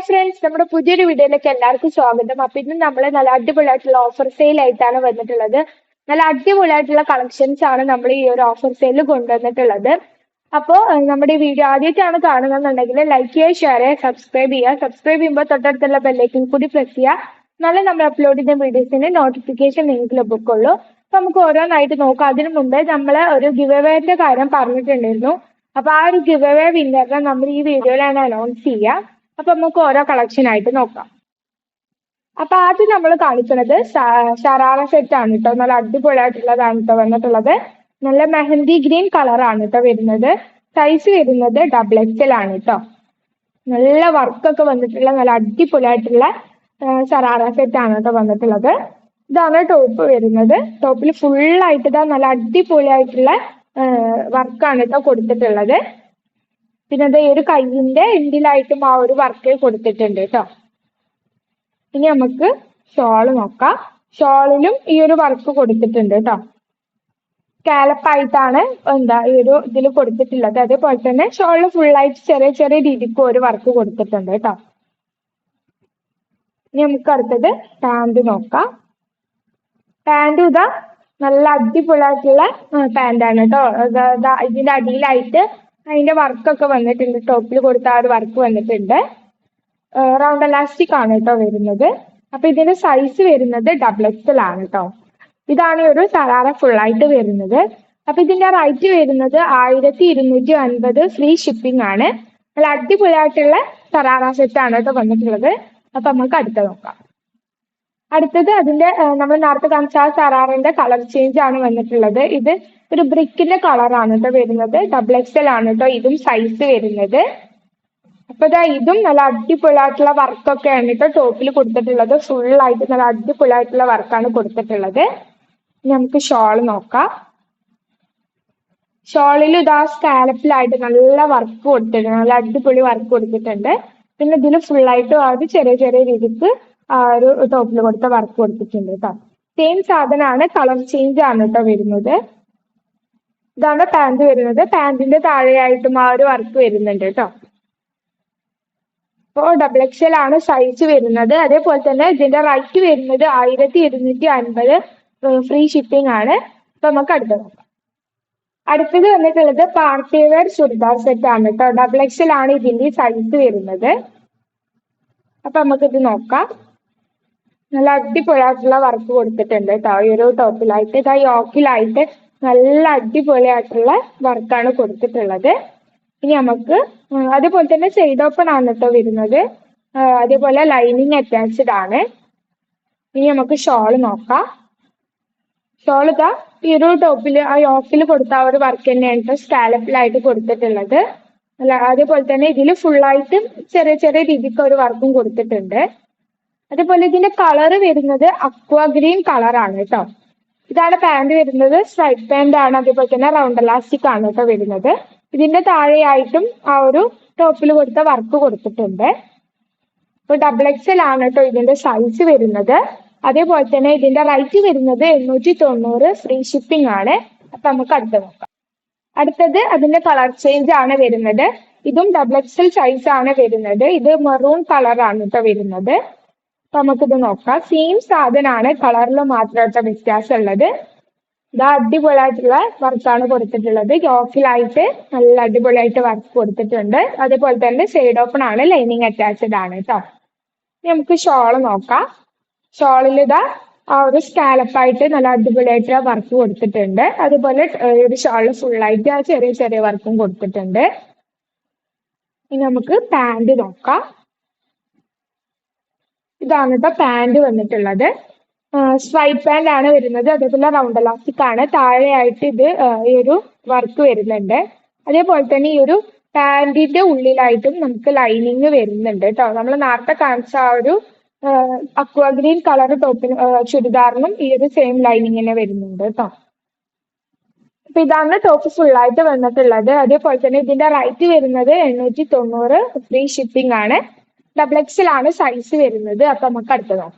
Hi friends നമ്മുടെ പുതിയൊരു വീഡിയോയിലേക്ക് എല്ലാവർക്കും സ്വാഗതം. അപ്പൊ ഇന്ന് നമ്മൾ നല്ല അടിപൊളിയായിട്ടുള്ള ഓഫർ സെയിൽ ആയിട്ടാണ് വന്നിട്ടുള്ളത്. നല്ല അടിപൊളിയായിട്ടുള്ള കളക്ഷൻസ് ആണ് നമ്മൾ ഈ ഒരു ഓഫർ സെയിൽ കൊണ്ടുവന്നിട്ടുള്ളത്. അപ്പോൾ നമ്മുടെ ഈ വീഡിയോ ആദ്യമായിട്ടാണ് കാണുന്നതെന്നുണ്ടെങ്കിൽ ലൈക്ക് ചെയ്യുക ഷെയർ ചെയ്യുക സബ്സ്ക്രൈബ് ചെയ്യുക. സബ്സ്ക്രൈബ് ചെയ്യുമ്പോൾ തൊട്ടടുത്തുള്ള ബെല്ലൈക്കൻ കൂടി പ്രസ് ചെയ്യുക. നല്ല നമ്മൾ അപ്ലോഡ് ചെയ്യുന്ന വീഡിയോസിന്റെ നോട്ടിഫിക്കേഷൻ നിങ്ങൾക്ക് ലഭിക്കുള്ളൂ. അപ്പൊ നമുക്ക് ഓരോന്നായിട്ട് നോക്കാം. അതിനു മുമ്പേ നമ്മൾ ഒരു ഗിവ് കാര്യം പറഞ്ഞിട്ടുണ്ടായിരുന്നു. അപ്പൊ ആ ഒരു ഗിവ് അവേ വിന്നറിനെ നമ്മൾ ഈ വീഡിയോയിലാണ് അനൗൺസ് ചെയ്യുക. അപ്പൊ നമുക്ക് ഓരോ കളക്ഷൻ ആയിട്ട് നോക്കാം. അപ്പൊ ആദ്യം നമ്മൾ കാണിക്കുന്നത് ഷറാറ സെറ്റ് ആണ് കേട്ടോ നല്ല അടിപൊളിയായിട്ടുള്ളതാണ് കേട്ടോ വന്നിട്ടുള്ളത്. നല്ല മെഹന്തി ഗ്രീൻ കളറാണ് കേട്ടോ വരുന്നത്. സൈസ് വരുന്നത് ഡബിൾ എക്സൽ ആണ് കേട്ടോ നല്ല വർക്കൊക്കെ വന്നിട്ടുള്ള നല്ല അടിപൊളിയായിട്ടുള്ള ഷറാറ സെറ്റ് ആണ് കേട്ടോ വന്നിട്ടുള്ളത്. ഇതാണ് ടോപ്പ് വരുന്നത്. ടോപ്പിൽ ഫുള്ളായിട്ട് ഇതാ നല്ല അടിപൊളിയായിട്ടുള്ള വർക്കാണ് കേട്ടോ കൊടുത്തിട്ടുള്ളത്. പിന്നെ ദേ ഒരു കയ്യിന്റെ എൻഡിലായിട്ടും ആ ഒരു വർക്ക് കൊടുത്തിട്ടുണ്ട് കേട്ടോ ഇനി നമുക്ക് ഷോൾ നോക്കാം. ഷോളിലും ഈ ഒരു വർക്ക് കൊടുത്തിട്ടുണ്ട് കേട്ടോ സ്കാലപ്പായിട്ടാണ് എന്താ ഈ ഒരു ഇതിൽ കൊടുത്തിട്ടുള്ളത്. അതേപോലെ തന്നെ ഷോളിൽ ഫുള്ളായിട്ട് ചെറിയ ചെറിയ രീതിക്ക് ഒരു വർക്ക് കൊടുത്തിട്ടുണ്ട് കേട്ടോ ഇനി നമുക്ക് അടുത്തത് പാന്റ് നോക്കാം. പാന്റ് ഇതാ നല്ല അടിപൊളിയായിട്ടുള്ള പാന്റാണ് കേട്ടോ ഇതാ- ഇതാ ഇതിന്റെ അടിയിലായിട്ട് അതിന്റെ വർക്കൊക്കെ വന്നിട്ടുണ്ട്. ടോപ്പിൽ കൊടുത്ത ആ ഒരു വർക്ക് വന്നിട്ടുണ്ട്. റൗണ്ട് എലാസ്റ്റിക് ആണ് കേട്ടോ വരുന്നത്. അപ്പൊ ഇതിന്റെ സൈസ് വരുന്നത് ഡബിൾ എക്സൽ ആണ് കേട്ടോ ഇതാണ് ഒരു സറാറ ആയിട്ട് വരുന്നത്. അപ്പൊ ഇതിന്റെ റൈറ്റ് വരുന്നത് ആയിരത്തി ഇരുന്നൂറ്റി അൻപത് ഫ്രീ ഷിപ്പിംഗ് ആണ്. നല്ല അടിപൊളിയായിട്ടുള്ള സറാറ സെറ്റ് ആണ് കേട്ടോ വന്നിട്ടുള്ളത്. അപ്പൊ നമുക്ക് അടുത്ത നോക്കാം. അടുത്തത് അതിന്റെ നമ്മൾ നേരത്തെ കാണിച്ച ആ സറാറിന്റെ കളർ ചേഞ്ച് ആണ് വന്നിട്ടുള്ളത്. ഇത് ഒരു ബ്രിക്കിന്റെ കളറാണ് കേട്ടോ വരുന്നത്. ഡബിൾ എൽ ആണ് കേട്ടോ ഇതും സൈസ് വരുന്നത്. അപ്പൊ ഇതാ ഇതും നല്ല അടിപൊളിയായിട്ടുള്ള വർക്കൊക്കെയാണ് കേട്ടോ ടോപ്പിൽ കൊടുത്തിട്ടുള്ളത്. ഫുൾ ആയിട്ട് നല്ല അടിപൊളിയായിട്ടുള്ള വർക്കാണ് കൊടുത്തിട്ടുള്ളത്. നമുക്ക് ഷോൾ നോക്കാം. ഷോളിൽ ഇതാ സ്കാലപ്പിലായിട്ട് നല്ല വർക്ക് കൊടുത്തിട്ടുണ്ട്. നല്ല അടിപൊളി വർക്ക് കൊടുത്തിട്ടുണ്ട്. പിന്നെ ഇതിൽ ഫുൾ ആയിട്ട് ആ ചെറിയ ചെറിയ രീതിക്ക് ആ ഒരു ടോപ്പിൽ കൊടുത്ത വർക്ക് കൊടുത്തിട്ടുണ്ട് കേട്ടോ സെയിം സാധനമാണ് കളർ ചേഞ്ച് ആണ് കേട്ടോ വരുന്നത്. ഇതാണ് പാന്റ് വരുന്നത്. പാന്റിന്റെ താഴെയായിട്ടും ആ ഒരു വർക്ക് വരുന്നുണ്ട് കേട്ടോ അപ്പോൾ ഡബിൾ എക്സൽ ആണ് സൈസ് വരുന്നത്. അതേപോലെ തന്നെ ഇതിന്റെ റേറ്റ് വരുന്നത് ആയിരത്തി ഇരുന്നൂറ്റി അൻപത് ഫ്രീ ഷിപ്പിംഗ് ആണ്. അപ്പൊ നമുക്ക് അടുത്ത നോക്കാം. അടുത്തത് വന്നിട്ടുള്ളത് പാർട്ടി വെയർ ചുരിദാർ സെറ്റ് ആണ് കേട്ടോ ഡബിൾ എക്സൽ ആണ് ഇതിന്റെ സൈസ് വരുന്നത്. അപ്പൊ നമുക്ക് ഇത് നോക്കാം. നല്ല അടിപൊളിയായിട്ടുള്ള വർക്ക് കൊടുത്തിട്ടുണ്ട് കേട്ടോ ഈ ഒരു ടോപ്പിലായിട്ട് ഇതാ യോക്കിലായിട്ട് നല്ല അടിപൊളിയായിട്ടുള്ള വർക്കാണ് കൊടുത്തിട്ടുള്ളത്. ഇനി നമുക്ക് അതുപോലെ തന്നെ സൈഡ് ഓപ്പൺ ആണ് കേട്ടോ വരുന്നത്. അതേപോലെ ലൈനിങ് അറ്റാച്ച്ഡ് ആണ്. ഇനി നമുക്ക് ഷോൾ നോക്കാം. ഷോൾ ഇതാ ഈ ഒരു ടോപ്പിൽ ആ ഓഫിൽ കൊടുത്ത ആ ഒരു വർക്ക് തന്നെയാണ് കേട്ടോ സ്കാലപ്പിലായിട്ട് കൊടുത്തിട്ടുള്ളത്. അല്ല അതേപോലെ തന്നെ ഇതിൽ ഫുള്ളായിട്ട് ചെറിയ ചെറിയ രീതിക്ക് ഒരു വർക്കും കൊടുത്തിട്ടുണ്ട്. അതേപോലെ ഇതിന്റെ കളർ വരുന്നത് അക്വാ ഗ്രീൻ കളറാണ് കേട്ടോ ഇതാണ് പാന്റ് വരുന്നത്. സ്ട്രൈറ്റ് പാന്റ് ആണ്. അതേപോലെ തന്നെ റൗണ്ട് ഇലാസ്റ്റിക് ആണ് കേട്ടോ വരുന്നത്. ഇതിന്റെ താഴെയായിട്ടും ആ ഒരു ടോപ്പിൽ കൊടുത്ത വർക്ക് കൊടുത്തിട്ടുണ്ട്. ഇപ്പൊ ഡബിൾ എക്സൽ ആണ് കേട്ടോ ഇതിന്റെ സൈസ് വരുന്നത്. അതേപോലെ തന്നെ ഇതിന്റെ റൈറ്റ് വരുന്നത് എണ്ണൂറ്റി തൊണ്ണൂറ് ഫ്രീ ഷിപ്പിംഗ് ആണ്. അപ്പൊ നമുക്ക് അടുത്ത് നോക്കാം. അടുത്തത് അതിന്റെ കളർ ചേഞ്ച് ആണ് വരുന്നത്. ഇതും ഡബിൾ എക്സൽ സൈസ് ആണ് വരുന്നത്. ഇത് മെറൂൺ കളർ ആണ് കേട്ടോ വരുന്നത്. നമുക്കിത് നോക്കാം. സെയിം സാധനമാണ് കളറിൽ മാത്രമായിട്ട് വ്യത്യാസം ഉള്ളത് ഇതാ അടിപൊളിയായിട്ടുള്ള വർക്കാണ് കൊടുത്തിട്ടുള്ളത്. യോക്കിലായിട്ട് നല്ല അടിപൊളിയായിട്ട് വർക്ക് കൊടുത്തിട്ടുണ്ട്. അതേപോലെ തന്നെ സൈഡ് ഓപ്പൺ ആണ് ലൈനിങ് അറ്റാച്ച്ഡ് ആണ് കേട്ടോ നമുക്ക് ഷോൾ നോക്കാം. ഷോളിൽ ഇതാ ആ ഒരു സ്കാലപ്പായിട്ട് നല്ല അടിപൊളിയായിട്ട് വർക്ക് കൊടുത്തിട്ടുണ്ട്. അതുപോലെ ഒരു ഷോൾ ഫുള്ളായിട്ട് ആ ചെറിയ ചെറിയ വർക്കും കൊടുത്തിട്ടുണ്ട്. ഇനി നമുക്ക് പാന്റ് നോക്കാം. ഇതാണ് കേട്ടോ പാന്റ് വന്നിട്ടുള്ളത്. സ്വൈറ്റ് പാന്റ് ആണ് വരുന്നത്. അതേപോലെ റൗണ്ട് ഇലാസ്റ്റിക് ആണ്. താഴെയായിട്ട് ഇത് ഈ ഒരു വർക്ക് വരുന്നുണ്ട്. അതേപോലെ തന്നെ ഈ ഒരു പാൻറിന്റെ ഉള്ളിലായിട്ടും നമുക്ക് ലൈനിങ് വരുന്നുണ്ട് കേട്ടോ നമ്മൾ നേരത്തെ കാണിച്ച ആ ഒരു അക്വ ഗ്രീൻ കളർ ടോപ്പിന് ചുരിദാറിനും ഈ ഒരു സെയിം ലൈനിങ് തന്നെ വരുന്നുണ്ട് കേട്ടോ അപ്പൊ ഇതാണ് ടോപ്പ് ഫുൾ ആയിട്ട് വന്നിട്ടുള്ളത്. അതേപോലെ തന്നെ ഇതിന്റെ റേറ്റ് വരുന്നത് എണ്ണൂറ്റി തൊണ്ണൂറ് ഫ്രീ ഷിപ്പിംഗ് ആണ്. ഡബിൾ എക്സിലാണ് സൈസ് വരുന്നത്. അപ്പൊ നമുക്ക് അടുത്ത് നോക്കാം.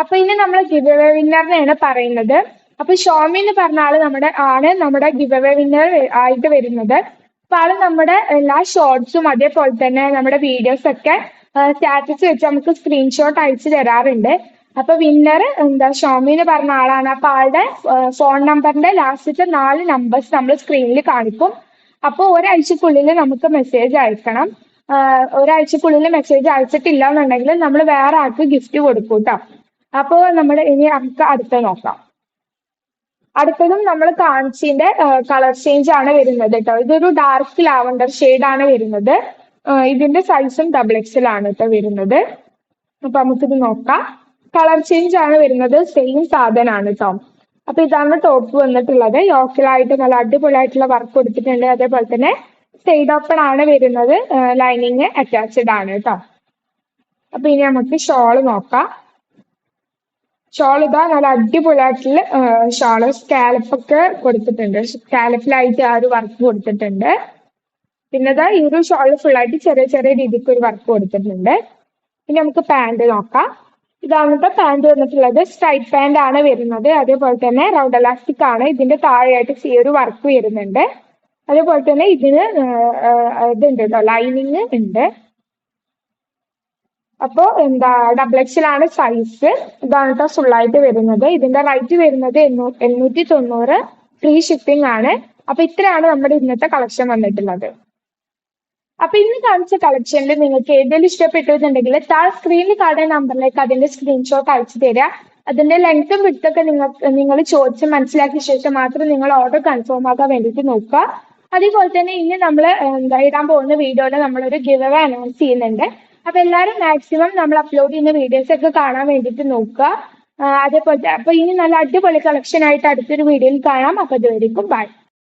അപ്പൊ ഇനി നമ്മൾ ഗിവ് അവേ വിന്നറിനെയാണ് പറയുന്നത്. അപ്പൊ ഷോമി എന്ന് പറഞ്ഞ ആൾ നമ്മുടെ ആണ് നമ്മുടെ ഗിവ് അവേ വിന്നർ ആയിട്ട് വരുന്നത്. അപ്പൊ ആൾ നമ്മുടെ എല്ലാ ഷോർട്സും അതേപോലെ തന്നെ നമ്മുടെ വീഡിയോസ് ഒക്കെ സ്റ്റാറ്റസ് വെച്ച് നമുക്ക് സ്ക്രീൻഷോട്ട് അയച്ചു തരാറുണ്ട്. അപ്പൊ വിന്നർ എന്താ ഷോമി എന്ന് പറഞ്ഞ ആളാണ്. അപ്പൊ ആളുടെ ഫോൺ നമ്പറിന്റെ ലാസ്റ്റത്തെ നാല് നമ്പേഴ്സ് നമ്മൾ സ്ക്രീനിൽ കാണിക്കും. അപ്പോൾ ഒരാഴ്ചക്കുള്ളിൽ നമുക്ക് മെസ്സേജ് അയക്കണം. ഒരാഴ്ചക്കുള്ളിൽ മെസ്സേജ് അയച്ചിട്ടില്ല എന്നുണ്ടെങ്കിൽ നമ്മൾ വേറെ ആൾക്ക് ഗിഫ്റ്റ് കൊടുക്കും കേട്ടോ അപ്പോൾ നമ്മൾ ഇനി നമുക്ക് അടുത്ത നോക്കാം. അടുത്തതും നമ്മൾ കാണിച്ചിന്റെ കളർ ചേഞ്ച് ആണ് വരുന്നത് കേട്ടോ ഇതൊരു ഡാർക്ക് ലാവണ്ടർ ആണ് വരുന്നത്. ഇതിന്റെ സൈസും ഡബിൾ എക്സൽ ആണ് കേട്ടോ വരുന്നത്. അപ്പൊ നമുക്കിത് നോക്കാം. കളർ ചേഞ്ച് ആണ് വരുന്നത്. സെയിം സാധനമാണ് കേട്ടോ അപ്പൊ ഇതാണ് ടോപ്പ് വന്നിട്ടുള്ളത്. യോക്കിലായിട്ട് നല്ല അടിപൊളിയായിട്ടുള്ള വർക്ക് കൊടുത്തിട്ടുണ്ട്. അതേപോലെ തന്നെ സൈഡ് ഓപ്പൺ ആണ് വരുന്നത്. ലൈനിങ് അറ്റാച്ച്ഡ് ആണ് കേട്ടോ അപ്പൊ ഇനി നമുക്ക് ഷോൾ നോക്കാം. ഷോൾ ഇതാ നല്ല അടിപൊളിയായിട്ടുള്ള ഷോൾ സ്കാലപ്പൊക്കെ കൊടുത്തിട്ടുണ്ട്. സ്കാലപ്പിലായിട്ട് ആ ഒരു വർക്ക് കൊടുത്തിട്ടുണ്ട്. പിന്നെ ഇതാ ഈ ഒരു ഷോൾ ഫുൾ ആയിട്ട് ചെറിയ ചെറിയ രീതിക്ക് ഒരു വർക്ക് കൊടുത്തിട്ടുണ്ട്. ഇനി നമുക്ക് പാന്റ് നോക്കാം. ഇതാണത്തെ പാന്റ് വന്നിട്ടുള്ളത്. സ്ട്രൈറ്റ് പാന്റ് ആണ് വരുന്നത്. അതേപോലെ തന്നെ റൗണ്ട് എലാസ്റ്റിക് ആണ്. ഇതിന്റെ താഴെയായിട്ട് ഈ ഒരു വർക്ക് വരുന്നുണ്ട്. അതേപോലെ തന്നെ ഇതിന് ഇതുണ്ട് ലൈനിങ് ഉണ്ട്. അപ്പോ എന്താ ഡബിൾ എക്സിലാണ് സൈസ് ഇതാണ് കേട്ടോ ഫുൾ ആയിട്ട് വരുന്നത്. ഇതിന്റെ റേറ്റ് വരുന്നത് എണ്ണൂ- എണ്ണൂറ്റി തൊണ്ണൂറ് ഫ്രീ ഷിപ്പിംഗ് ആണ്. അപ്പൊ ഇത്രയാണ് നമ്മുടെ ഇന്നത്തെ കളക്ഷൻ വന്നിട്ടുള്ളത്. അപ്പൊ ഇന്ന് കാണിച്ച കളക്ഷനിൽ നിങ്ങൾക്ക് ഏതെങ്കിലും ഇഷ്ടപ്പെട്ടിട്ടുണ്ടെങ്കിൽ താ സ്ക്രീനിൽ കാണുന്ന നമ്പറിലേക്ക് അതിന്റെ സ്ക്രീൻഷോട്ട് അയച്ചു തരിക അതിന്റെ ലെങ്ത്തും വിടുത്തൊക്കെ നിങ്ങൾ നിങ്ങൾ ചോദിച്ച് മനസ്സിലാക്കിയ ശേഷം മാത്രം നിങ്ങൾ ഓർഡർ കൺഫേം ആക്കാൻ വേണ്ടിയിട്ട് നോക്കുക. അതേപോലെ തന്നെ ഇനി നമ്മൾ എന്താ ഇടാൻ പോകുന്ന വീഡിയോയിൽ നമ്മളൊരു ഗിവ് അവേ അനൗൺസ് ചെയ്യുന്നുണ്ട്. അപ്പൊ എല്ലാവരും മാക്സിമം നമ്മൾ അപ്ലോഡ് ചെയ്യുന്ന വീഡിയോസ് ഒക്കെ കാണാൻ വേണ്ടിയിട്ട് നോക്കുക. അതേപോലെ അപ്പൊ ഇനി നല്ല അടിപൊളി കളക്ഷൻ ആയിട്ട് അടുത്തൊരു വീഡിയോയിൽ കാണാം. അപ്പൊ ഇതുവരെയും ബൈ